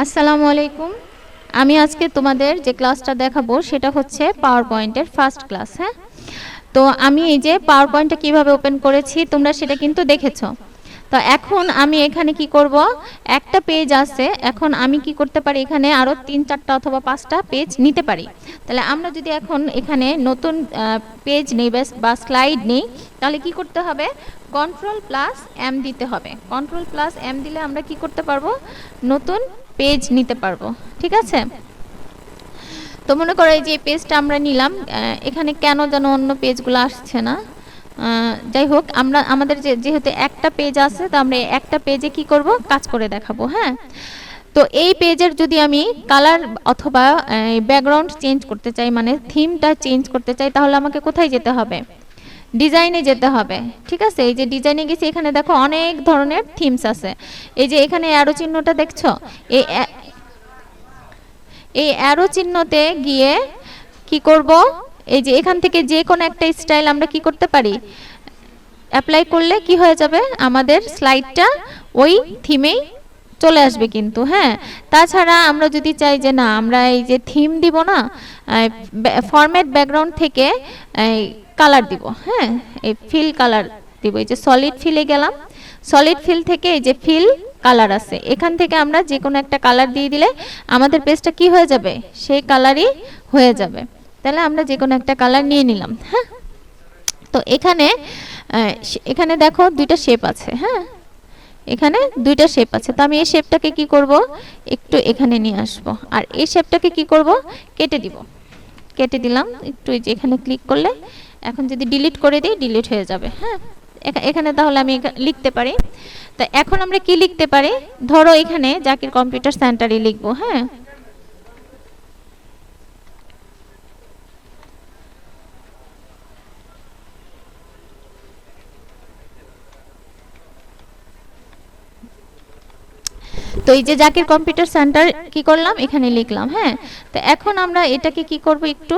আসসালামু আলাইকুম। আমি আজকে তোমাদের যে ক্লাসটা দেখাবো সেটা হচ্ছে পাওয়ার পয়েন্টের ফার্স্ট ক্লাস হ্যাঁ? তো আমি এই যে পাওয়ার পয়েন্টটা কীভাবে ওপেন করেছি, তোমরা সেটা কিন্তু দেখেছ। তো এখন আমি এখানে কি করব? একটা পেজ আছে, এখন আমি কি করতে পারি? এখানে আরও তিন চারটা অথবা পাঁচটা পেজ নিতে পারি। তাহলে আমরা যদি এখন এখানে নতুন পেজ নেই বা স্লাইড নেই, তাহলে কি করতে হবে? কন্ট্রোল প্লাস এম দিতে হবে। কন্ট্রোল প্লাস এম দিলে আমরা কি করতে পারব? নতুন পেজ নিতে পারব, ঠিক আছে? তো মনে করো এই যে পেজটা আমরা নিলাম এখানে কেন যেন অন্য পেজগুলো আসছে না। যাই হোক, আমরা, আমাদের যে, যেহেতু একটা পেজ আছে, তো আমরা একটা পেজে কি করব? কাজ করে দেখাবো হ্যাঁ? তো এই পেজের যদি আমি কালার অথবা ব্যাকগ্রাউন্ড চেঞ্জ করতে চাই মানে থিমটা চেঞ্জ করতে চাই, তাহলে আমাকে কোথায় যেতে হবে? ডিজাইনে যেতে হবে, ঠিক আছে? এই যে ডিজাইনে গেছি, এখানে দেখো অনেক ধরনের থিমস আছে। এই যে এখানে অ্যারো চিহ্নটা দেখছ? এই এই অ্যারো চিহ্নতে গিয়ে কি করব? এই যে এখান থেকে যে কোনো একটা স্টাইল আমরা কি করতে পারি? অ্যাপ্লাই করলে কি হয়ে যাবে? আমাদের স্লাইডটা ওই থিমেই চলে আসবে কিন্তু হ্যাঁ? তাছাড়া আমরা যদি চাই যে না, আমরা এই যে থিম দিব না ফরম্যাট ব্যাকগ্রাউন্ড থেকে কালার দিব হ্যাঁ? এই ফিল কালার দিব, এই যে সলিড ফিলে গেলাম। সলিড ফিল থেকে এই যে ফিল কালার আছে, এখান থেকে আমরা যে কোনো একটা কালার দিয়ে দিলে আমাদের পেজটা কি হয়ে যাবে? সেই কালারই হয়ে যাবে। তাহলে আমরা যে কোনো একটা কালার নিয়ে নিলাম হ্যাঁ? তো এখানে এখানে দেখো দুইটা শেপ আছে হ্যাঁ? এখানে দুইটা শেপ আছে। তো আমি এই শেপটাকে কি করব? একটু এখানে নিয়ে আসব। আর এই শেপটাকে কি করব? কেটে দিব। কেটে দিলাম। একটু এই যে এখানে ক্লিক করলে এখন যদি ডিলিট করে দিই ডিলিট হয়ে যাবে। হ্যাঁ? এখা- এখানে তাহলে আমি লিখতে পারি। তো এখন আমরা কি লিখতে পারি? ধরো এখানে জাকির কম্পিউটার সেন্টারে লিখব। হ্যাঁ? তো এই যে জাকির কম্পিউটার সেন্টার কি করলাম? এখানে লিখলাম হ্যাঁ? তো এখন আমরা এটাকে কি করব একটু?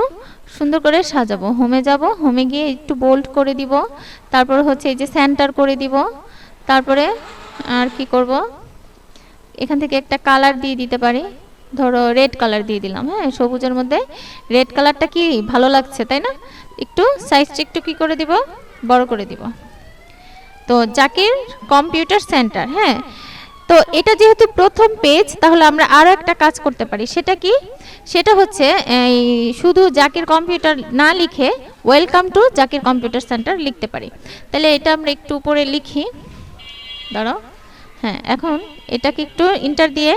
সুন্দর করে সাজাবো। হোমে যাব হোমে গিয়ে একটু বোল্ড করে দিব। তারপর হচ্ছে এই যে সেন্টার করে দিব। তারপরে আর কি করব? এখান থেকে একটা কালার দিয়ে দিতে পারি। ধরো রেড কালার দিয়ে দিলাম হ্যাঁ? সবুজের মধ্যে। রেড কালারটা কি ভালো লাগছে, তাই না? একটু সাইজটা একটু কি করে দিব? বড় করে দিব। তো জাকির কম্পিউটার সেন্টার হ্যাঁ? তো এটা যেহেতু প্রথম পেজ তাহলে আমরা আরও একটা কাজ করতে পারি। সেটা কি? সেটা হচ্ছে, এই শুধু জাকির কম্পিউটার না লিখে welcome to Zakir computer centre লিখতে পারি। তাহলে এটা আমরা একটু উপরে লিখি। দাঁড়াও। হ্যাঁ এখন এটাকে একটু ইন্টার দিয়ে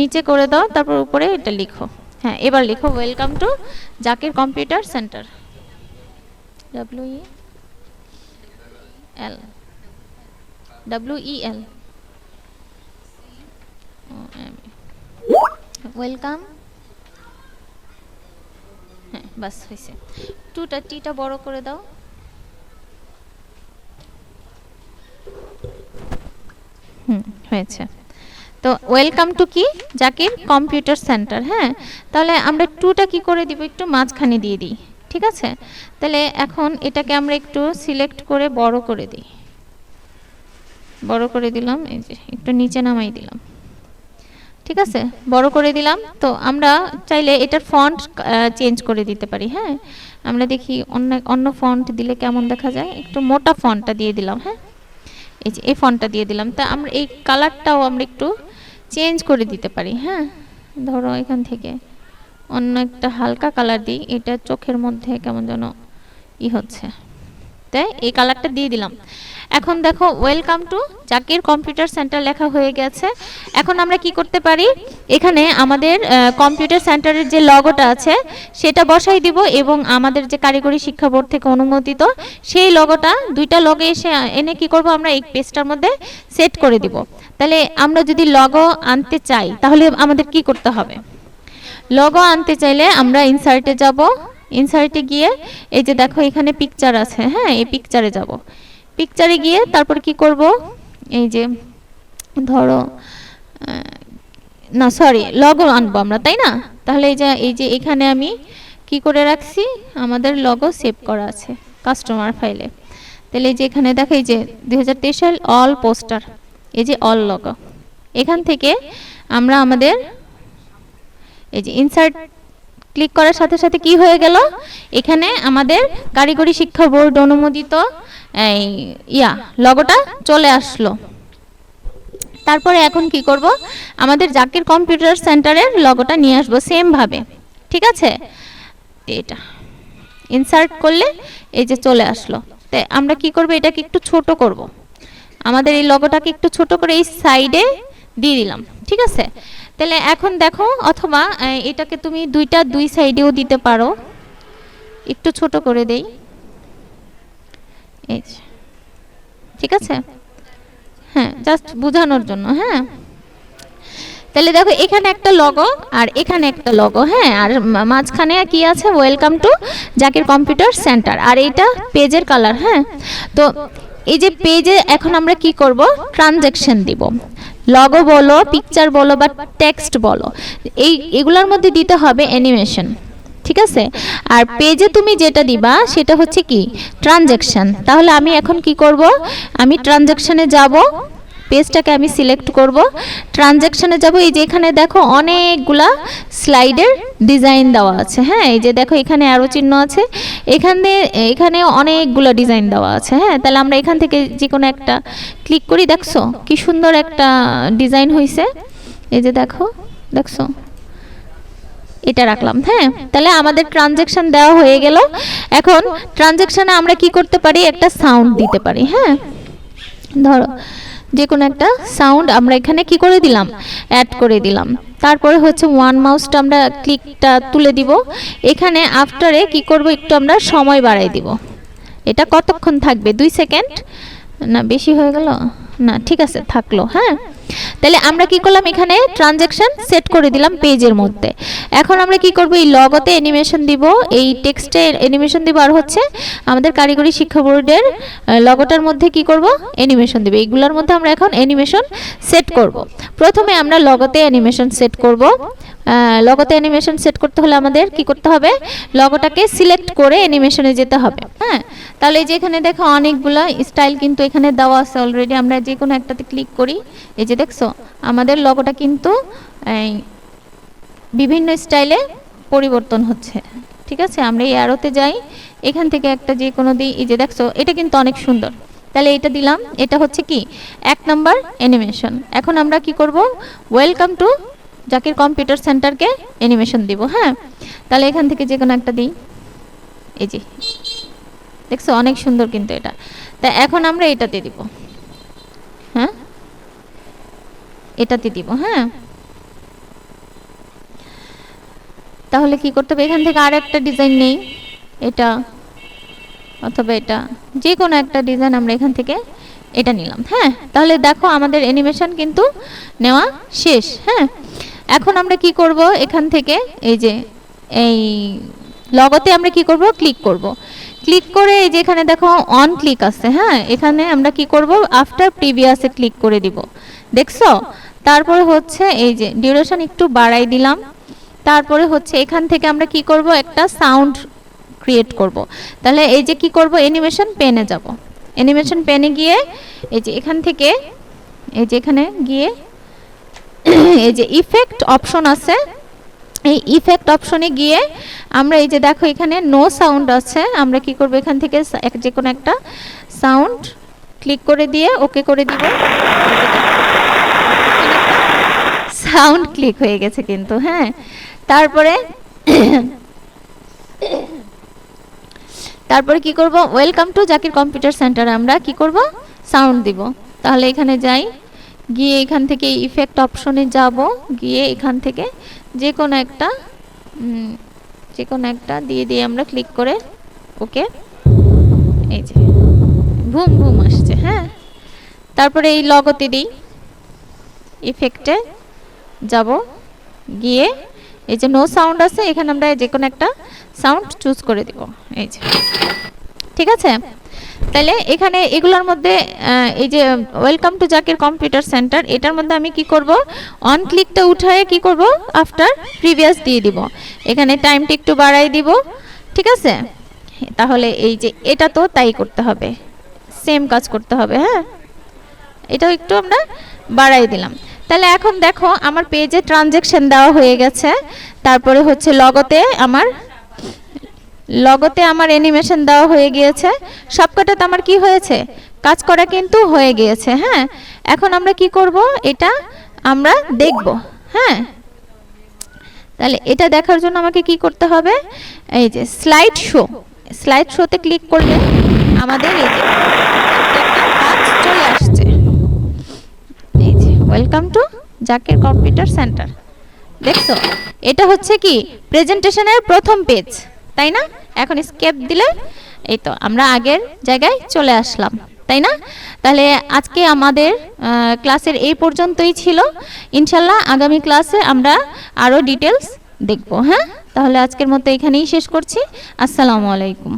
নিচে করে দাও, তারপর উপরে এটা লিখো। হ্যাঁ এবার লিখো welcome to Zakir computer centre W E L W E L welcome হ্যাঁ বাস হয়েছে। টুটা, টিটা বড় করে দাও। হয়েছে। তো ওয়েলকাম টু কি? জাকির কম্পিউটার সেন্টার হ্যাঁ? তাহলে আমরা টুটা কি করে দিব? একটু মাঝখানে দিয়ে দিই, ঠিক আছে? তাহলে এখন এটাকে আমরা একটু সিলেক্ট করে বড় করে দিই। বড় করে দিলাম, এই যে, একটু নিচে নামাই দিলাম। ঠিক আছে? বড় করে দিলাম। তো আমরা চাইলে এটার ফন্ট চেঞ্জ করে দিতে পারি হ্যাঁ? আমরা দেখি অন্য অন্য ফন্ট দিলে কেমন দেখা যায়? একটু মোটা ফন্টটা দিয়ে দিলাম হ্যাঁ? এই যে, এই ফন্টটা দিয়ে দিলাম। তা আমরা এই কালারটাও আমরা একটু চেঞ্জ করে দিতে পারি হ্যাঁ? ধরো এখান থেকে অন্য একটা হালকা কালার দিই। এটা চোখের মধ্যে কেমন যেন ই হচ্ছে। তাই এই কালারটা দিয়ে দিলাম। এখন দেখো welcome to Zakir computer centre লেখা হয়ে গেছে। এখন আমরা কি করতে পারি? এখানে আমাদের কম্পিউটার সেন্টারের যে লগোটা আছে, সেটা বসাই দিব এবং আমাদের যে কারিগরি শিক্ষা বোর্ড থেকে অনুমোদিত, সেই লগোটা দুইটা লগে এসে, এনে কি করব আমরা, এই পেজটার মধ্যে সেট করে দিব। তাহলে আমরা যদি লগো আনতে চাই, তাহলে আমাদের কি করতে হবে? লগো আনতে চাইলে আমরা ইনসার্টে যাব ইনসার্টে গিয়ে এই যে দেখো এখানে পিকচার আছে হ্যাঁ এই পিকচারে যাব। পিকচারে গিয়ে তারপর কি করব? এই যে ধরো না সরি লগো আনব আমরা, তাই না? তাহলে এই যে এই যে এখানে আমি কি করে রাখছি? আমাদের লগো সেভ করা আছে কাস্টমার ফাইলে তাহলে এই যে এখানে দেখো, এই যে দুই হাজার তেইশ সাল অল পোস্টার এই যে অল লগো এখান থেকে আমরা আমাদের এই যে ইনসার্ট ক্লিক করার সাথে সাথে কি হয়ে গেল? এখানে আমাদের কারিগরি শিক্ষা বোর্ড অনুমোদিত ইয়া লগোটা চলে আসলো। তারপরে এখন কি করব? আমাদের জাকির কম্পিউটার সেন্টারের লগোটা নিয়ে আসব সেম ভাবে ঠিক আছে? এটা ইনসার্ট করলে এই যে চলে আসলো। তো, আমরা কি করব? এটাকে একটু ছোট করব। আমাদের এই লগোটাকে একটু ছোট করে এই সাইডে দিয়ে দিলাম, ঠিক আছে? তাহলে এখন দেখো, অথবা এটাকে তুমি দুইটা দুই সাইডেও দিতে পারো। একটু ছোট করে দেই। এই ঠিক আছে? হ্যাঁ জাস্ট বোঝানোর জন্য হ্যাঁ? তাহলে দেখো, এখানে একটা লগো আর এখানে একটা লগো হ্যাঁ? আর মাঝখানে কি আছে? Welcome to Zakir computer centre আর এইটা পেজের কালার হ্যাঁ? তো এই যে পেজে এখন আমরা কি করব? ট্রানজ্যাকশন দিব। লগো বলো পিকচার বলো বা টেক্সট বলো, এই এগুলোর মধ্যে দিতে হবে অ্যানিমেশন ঠিক আছে? আর পেজে তুমি যেটা দিবা সেটা হচ্ছে কি? ট্রানজ্যাকশন তাহলে আমি এখন কি করব? আমি ট্রানজ্যাকশনে যাব পেজটাকে আমি সিলেক্ট করব। ট্রানজ্যাকশনে যাব। এই যে এখানে দেখো অনেকগুলা স্লাইডের ডিজাইন দেওয়া আছে। হ্যাঁ এই যে দেখো এখানে আরও চিহ্ন আছে। এখানে এখানে অনেকগুলো ডিজাইন দেওয়া আছে। হ্যাঁ তাহলে আমরা এখান থেকে যে কোনো একটা ক্লিক করি। দেখছ কি সুন্দর একটা ডিজাইন হয়েছে এই যে দেখো, দেখছ? এটা রাখলাম। হ্যাঁ তাহলে আমাদের ট্রানজ্যাকশন দেওয়া হয়ে গেল। এখন ট্রানজ্যাকশনে আমরা কি করতে পারি? একটা সাউন্ড দিতে পারি। হ্যাঁ ধরো যে কোনো একটা সাউন্ড আমরা এখানে কি করে দিলাম? অ্যাড করে দিলাম। তারপরে হচ্ছে ওয়ান মাউসটা আমরা ক্লিকটা তুলে দিব। এখানে আফটারে কি করব? একটু আমরা সময় বাড়াই দিব। এটা কতক্ষণ থাকবে? দুই সেকেন্ড না, বেশি হয়ে গেল? না, ঠিক আছে, থাকল হ্যাঁ? তাহলে আমরা কি করলাম এখানে? ট্রানজ্যাকশন সেট করে দিলাম পেজের মধ্যে। এখন আমরা কি করব? এই লগতে অ্যানিমেশন দিব, এই টেক্সটে অ্যানিমেশন দিব, আর হচ্ছে আমাদের কারিগরি শিক্ষা বোর্ডের লগোটার মধ্যে কি করব? অ্যানিমেশন দিব। এইগুলোর মধ্যে আমরা এখন অ্যানিমেশন সেট করব। প্রথমে আমরা লগতে অ্যানিমেশন সেট করব। লগতে অ্যানিমেশন সেট করতে হলে আমাদের কি করতে হবে? লগোটাকে সিলেক্ট করে অ্যানিমেশনে যেতে হবে হ্যাঁ? তাহলে এই যে এখানে দেখো অনেকগুলা স্টাইল কিন্তু এখানে দেওয়া আছে অলরেডি আমরা যে কোনো একটাতে ক্লিক করি, এই যে দেখছ, আমাদের লগোটা কিন্তু বিভিন্ন স্টাইলে পরিবর্তন হচ্ছে, ঠিক আছে? আমরা এই অ্যারোতে যাই, এখান থেকে একটা যে কোনো দিই এই যে দেখছ, এটা কিন্তু অনেক সুন্দর। তাহলে এটা দিলাম, এটা হচ্ছে কি? এক নাম্বার অ্যানিমেশন এখন আমরা কি করব? ওয়েলকাম টু জাকির কম্পিউটার সেন্টারকে অ্যানিমেশন দিব হ্যাঁ? তাহলে এখান থেকে যে কোনো একটা দিই। এই যে। দেখছ, অনেক সুন্দর কিন্তু এটা। তা এখন আমরা এটাতে দিব। হ্যাঁ? এটাতে দিব হ্যাঁ? তাহলে কি করতে হবে? এখান থেকে আর একটা ডিজাইন নেই। এটা অথবা এটা। যে কোনো একটা ডিজাইন আমরা এখান থেকে এটা নিলাম হ্যাঁ? তাহলে দেখো, আমাদের অ্যানিমেশন কিন্তু নেওয়া শেষ হ্যাঁ? এখন আমরা কি করব? এখান থেকে এই যে, এই লগতে আমরা কি করব? ক্লিক করব। ক্লিক করে এই যে এখানে দেখো অন ক্লিক আছে হ্যাঁ? এখানে আমরা কি করব? আফটার প্রিভিয়াসে ক্লিক করে দিব। দেখছ? তারপরে হচ্ছে এই যে ডিউরেশন একটু বাড়াই দিলাম। তারপরে হচ্ছে এখান থেকে আমরা কি করব? একটা সাউন্ড ক্রিয়েট করব। তাহলে এই যে কি করব? অ্যানিমেশন পেনে যাব। অ্যানিমেশন পেনে গিয়ে এই যে এখান থেকে, এই যে এখানে গিয়ে এই যে ইফেক্ট অপশন আছে, এই ইফেক্ট অপশনে গিয়ে আমরা এই যে দেখো এখানে নো সাউন্ড আছে, আমরা কি করব এখান থেকে যে কোনো একটা সাউন্ড ক্লিক করে দিয়ে ওকে করে দিব। সাউন্ড ক্লিক হয়ে গেছে কিন্তু হ্যাঁ। তারপরে তারপরে কি করব? Welcome to Zakir computer centre আমরা কি করব? সাউন্ড দিব। তাহলে এখানে যাই। গিয়ে এখান থেকে ইফেক্ট অপশনে যাব। গিয়ে এখান থেকে যে কোনো একটা যে কোনো একটা দিয়ে দিয়ে আমরা ক্লিক করে ওকে, এই যে ভুম ভুম আসছে হ্যাঁ? তারপরে এই লগতে দিই ইফেক্টে যাব। গিয়ে এই যে নো সাউন্ড আছে, এখানে আমরা যে কোনো একটা সাউন্ড চুজ করে দিব, এই যে। ঠিক আছে? তাহলে এখানে এগুলোর মধ্যে এই যে welcome to Zakir computer centre এটার মধ্যে আমি কি করব? অন ক্লিকটা উঠায় কি করব? আফটার প্রিভিয়াস দিয়ে দিব। এখানে টাইমটা একটু বাড়াই দিব। ঠিক আছে? তাহলে এই যে, এটা তো তাই করতে হবে। সেম কাজ করতে হবে হ্যাঁ? এটাও একটু আমরা বাড়াই দিলাম। তাহলে এখন দেখো, আমার পেজে ট্রানজ্যাকশন দেওয়া হয়ে গেছে। তারপরে হচ্ছে লগতে আমার লগতে আমার অ্যানিমেশন দেওয়া হয়ে গিয়েছে। সবকটাতে আমার কি হয়েছে? কাজ করা কিন্তু হয়ে গিয়েছে হ্যাঁ? এখন আমরা কি করব? এটা আমরা দেখব হ্যাঁ? তাহলে এটা দেখার জন্য আমাকে কি করতে হবে? এই যে স্লাইড শো স্লাইড শোতে ক্লিক করলে আমাদের এই যে কাজ চলে আসছে। এই যে welcome to Zakir computer centre দেখছ? এটা হচ্ছে কি? প্রেজেন্টেশনের প্রথম পেজ তাই না? এখন স্কেপ দিলে এই তো, আমরা আগের জায়গায় চলে আসলাম, তাই না? তাহলে আজকে আমাদের ক্লাসের এই পর্যন্তই ছিল। ইনশাল্লাহ আগামী ক্লাসে আমরা আরও ডিটেলস দেখব হ্যাঁ? তাহলে আজকের মতো এখানেই শেষ করছি। আসসালামু আলাইকুম।